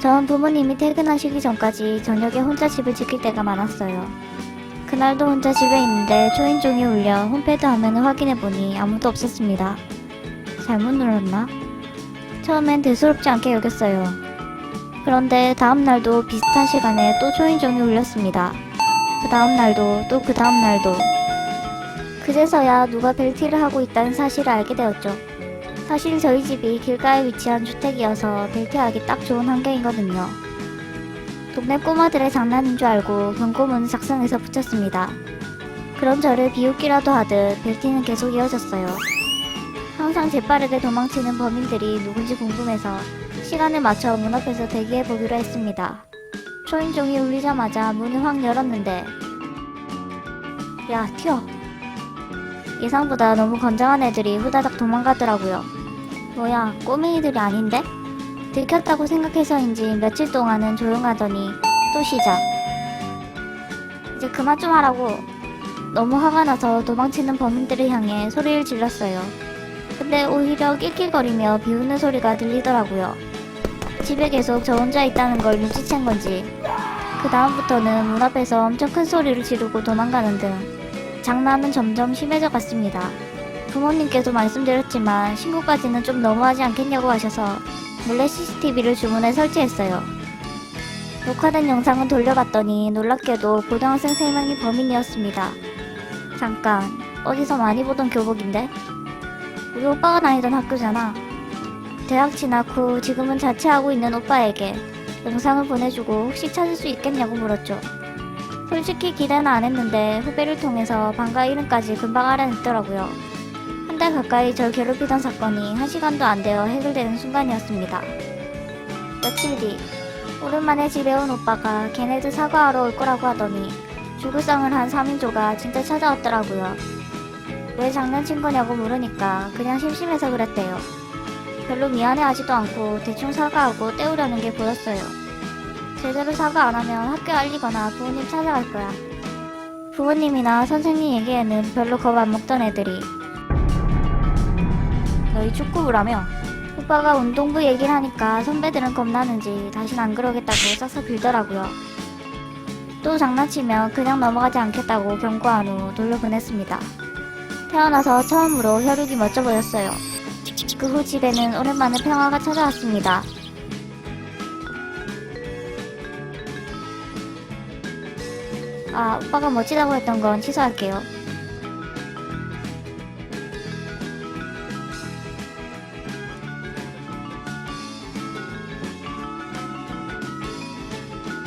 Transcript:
전 부모님이 퇴근하시기 전까지 저녁에 혼자 집을 지킬 때가 많았어요. 그날도 혼자 집에 있는데 초인종이 울려 홈패드 화면을 확인해보니 아무도 없었습니다. 잘못 눌렀나? 처음엔 대수롭지 않게 여겼어요. 그런데 다음날도 비슷한 시간에 또 초인종이 울렸습니다. 그 다음날도 또 그 다음날도 그제서야 누가 벨티를 하고 있다는 사실을 알게 되었죠. 사실 저희 집이 길가에 위치한 주택이어서 벨트하기 딱 좋은 환경이거든요. 동네 꼬마들의 장난인 줄 알고 경고문을 작성해서 붙였습니다. 그런 저를 비웃기라도 하듯 벨티는 계속 이어졌어요. 항상 재빠르게 도망치는 범인들이 누군지 궁금해서 시간을 맞춰 문 앞에서 대기해 보기로 했습니다. 초인종이 울리자마자 문을 확 열었는데 야 튀어 예상보다 너무 건장한 애들이 후다닥 도망가더라고요. 뭐야, 꼬맹이들이 아닌데? 들켰다고 생각해서인지 며칠 동안은 조용하더니 또 시작. 이제 그만 좀 하라고. 너무 화가 나서 도망치는 범인들을 향해 소리를 질렀어요. 근데 오히려 낄낄거리며 비웃는 소리가 들리더라고요. 집에 계속 저 혼자 있다는 걸 눈치챈 건지. 그 다음부터는 문 앞에서 엄청 큰 소리를 지르고 도망가는 등 장난은 점점 심해져 갔습니다. 부모님께도 말씀드렸지만 신고까지는 좀 너무하지 않겠냐고 하셔서 몰래 CCTV를 주문해 설치했어요. 녹화된 영상은 돌려봤더니 놀랍게도 고등학생 3명이 범인이었습니다. 잠깐, 어디서 많이 보던 교복인데? 우리 오빠가 다니던 학교잖아. 대학 진학 후 지금은 자취하고 있는 오빠에게 영상을 보내주고 혹시 찾을 수 있겠냐고 물었죠. 솔직히 기대는 안 했는데 후배를 통해서 방과 이름까지 금방 알아냈더라고요. 한 달 가까이 절 괴롭히던 사건이 한 시간도 안 되어 해결되는 순간이었습니다. 며칠 뒤 오랜만에 집에 온 오빠가 걔네들 사과하러 올 거라고 하더니 죽을상을 한 3인조가 진짜 찾아왔더라고요. 왜 장난친 거냐고 물으니까 그냥 심심해서 그랬대요. 별로 미안해하지도 않고 대충 사과하고 때우려는 게 보였어요. 제대로 사과 안 하면 학교 알리거나 부모님 찾아갈 거야. 부모님이나 선생님 얘기에는 별로 겁 안 먹던 애들이 너희 축구부라며? 오빠가 운동부 얘기를 하니까 선배들은 겁나는지 다신 안 그러겠다고 싹싹 빌더라고요. 또 장난치면 그냥 넘어가지 않겠다고 경고한 후 돌려보냈습니다. 태어나서 처음으로 혈육이 멋져 보였어요. 그 후 집에는 오랜만에 평화가 찾아왔습니다. 아, 오빠가 멋지다고 했던 건 취소할게요.